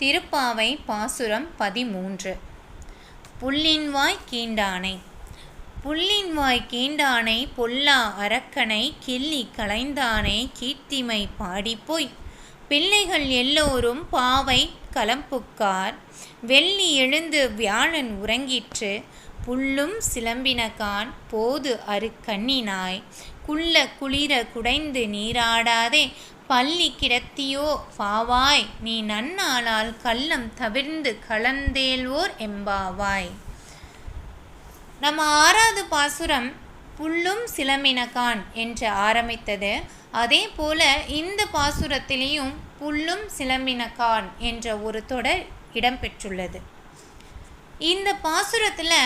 திருப்பாவை பாசுரம் பதிமூன்று. புல்லின்வாய் கீண்டானை. புல்லின்வாய் கீண்டானை பொல்லா அரக்கனை கிள்ளி களைந்தானை கீர்த்திமை பாடிப்போய். பிள்ளைகள் எல்லோரும் பாவை கலம்புக்கார். வெள்ளி எழுந்து வியாழன் உறங்கிற்று. புல்லும் சிலம்பினகான் போது அரு கண்ணினாய். குள்ள குளிர குடைந்து நீராடாதே. பள்ளி கிடத்தியோ? பாவாய் நீ நன்னாளால் கள்ளம் தவிர்ந்து கலந்தேல்வோர் எம்பாவாய். நம்ம ஆறாவது பாசுரம் புல்லும் சிலம்பினகான் என்று ஆரம்பித்தது. அதே போல இந்த பாசுரத்திலேயும் புல்லும் சிலம்பினகான் என்ற ஒரு தொடர் இடம்பெற்றுள்ளது. இந்த பாசுரத்தில்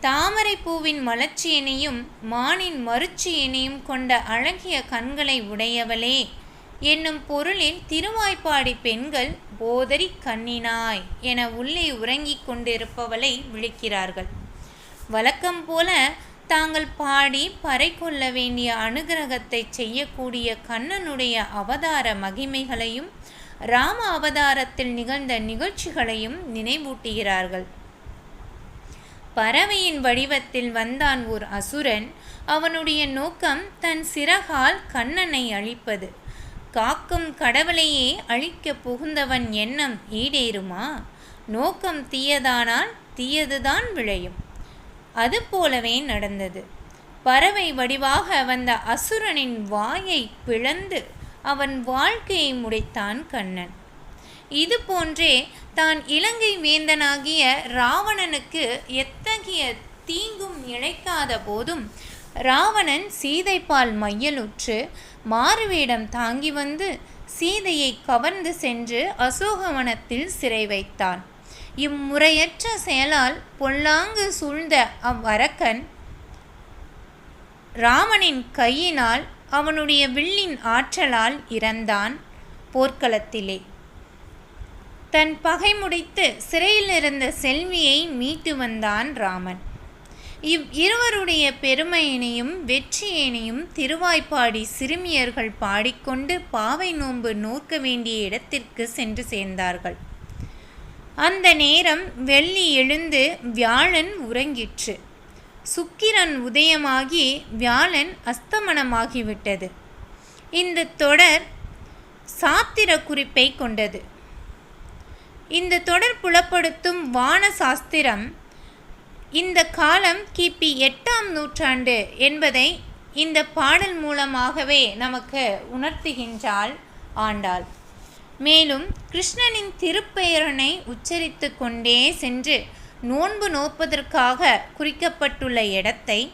தாமரை பூவின் மலர்ச்சியினையும் மானின் மறுச்சியினையும் கொண்ட அழகிய கண்களை உடையவளே என்னும் பொருளில் திருவாய்ப்பாடி பெண்கள் போதரி கண்ணினாய் என உள்ளே உறங்கிக் கொண்டிருப்பவளை விழிக்கிறார்கள். வழக்கம் போல தாங்கள் பாடி பறை கொள்ள வேண்டிய அனுகிரகத்தை செய்யக்கூடிய கண்ணனுடைய அவதார மகிமைகளையும் ராம அவதாரத்தில் நிகழ்ந்த நிகழ்ச்சிகளையும் நினைவூட்டுகிறார்கள். பறவையின் வடிவத்தில் வந்தான் ஓர் அசுரன். அவனுடைய நோக்கம் தன் சிறகால் கண்ணனை அழிப்பது. காக்கும் கடவுளையே அழிக்கப் புகுந்தவன் எண்ணம் ஈடேறுமா? நோக்கம் தீயதானால் தீயதுதான் விளையும். அது போலவே நடந்தது. பறவை வடிவாக வந்த அசுரனின் வாயை பிளந்து அவன் வாழ்க்கையை முடைத்தான் கண்ணன். இது போன்றே தான் இலங்கை வேந்தனாகிய ராவணனுக்கு எத்தகைய தீங்கும் இழைக்காத போதும் ராவணன் சீதைப்பால் மையலுற்று மாறுவேடம் தாங்கி வந்து சீதையை கவர்ந்து சென்று அசோகவனத்தில் சிறை வைத்தான். இம்முறையற்ற செயலால் பொல்லாங்கு சூழ்ந்த அவ்வரக்கன் ராமனின் கையினால் அவனுடைய வில்லின் ஆற்றலால் இறந்தான் போர்க்களத்திலே. தன் பகை முடித்து சிறையிலிருந்த செல்வியை மீட்டு வந்தான் ராமன். இவ் இருவருடைய பெருமையினையும் வெற்றியினையும் திருவாய்ப்பாடி சிறுமியர்கள் பாடிக்கொண்டு பாவை நோன்பு நோக்க வேண்டிய இடத்திற்கு சென்று சேர்ந்தார்கள். அந்த நேரம் வெள்ளி எழுந்து வியாழன் உறங்கிற்று. சுக்கிரன் உதயமாகி வியாழன் அஸ்தமனமாகிவிட்டது. இந்த தொடர் சாத்திர குறிப்பை கொண்டது. இந்த தொடர் புலப்படுத்தும் வான சாஸ்திரம் இந்த காலம் கிபி எட்டாம் நூற்றாண்டு என்பதை இந்த பாடல் மூலமாகவே நமக்கு உணர்த்துகின்றாள் ஆண்டாள். மேலும் கிருஷ்ணனின் திருப்பெயரனை உச்சரித்து கொண்டே சென்று நோன்பு நோப்பதற்காக குறிக்கப்பட்டுள்ள இடத்தை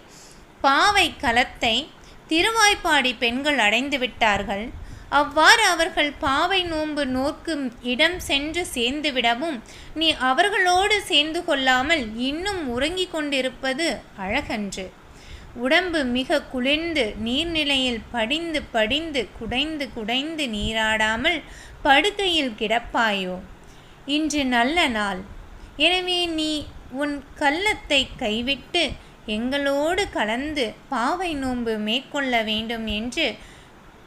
பாவை களத்தை திருவாய்ப்பாடி பெண்கள் அடைந்து விட்டார்கள் அவ்வாறு அவர்கள் பாவை நோன்பு நோக்கும் இடம் சென்று சேர்ந்துவிடவும் நீ அவர்களோடு சேர்ந்து கொள்ளாமல் இன்னும் உறங்கிக் கொண்டிருப்பது அழகன்று. உடம்பு மிக குளிர்ந்து நீர்நிலையில் படிந்து படிந்து குடைந்து குடைந்து நீராடாமல் படுக்கையில் கிடப்பாயோ? இன்று நல்ல நாள். எனவே நீ உன் கள்ளத்தை கைவிட்டு எங்களோடு கலந்து பாவை நோன்பு மேற்கொள்ள வேண்டும் என்று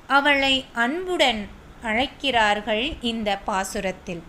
அவளை அன்புடன் அழைக்கிறார்கள் இந்த பாசுரத்தில்.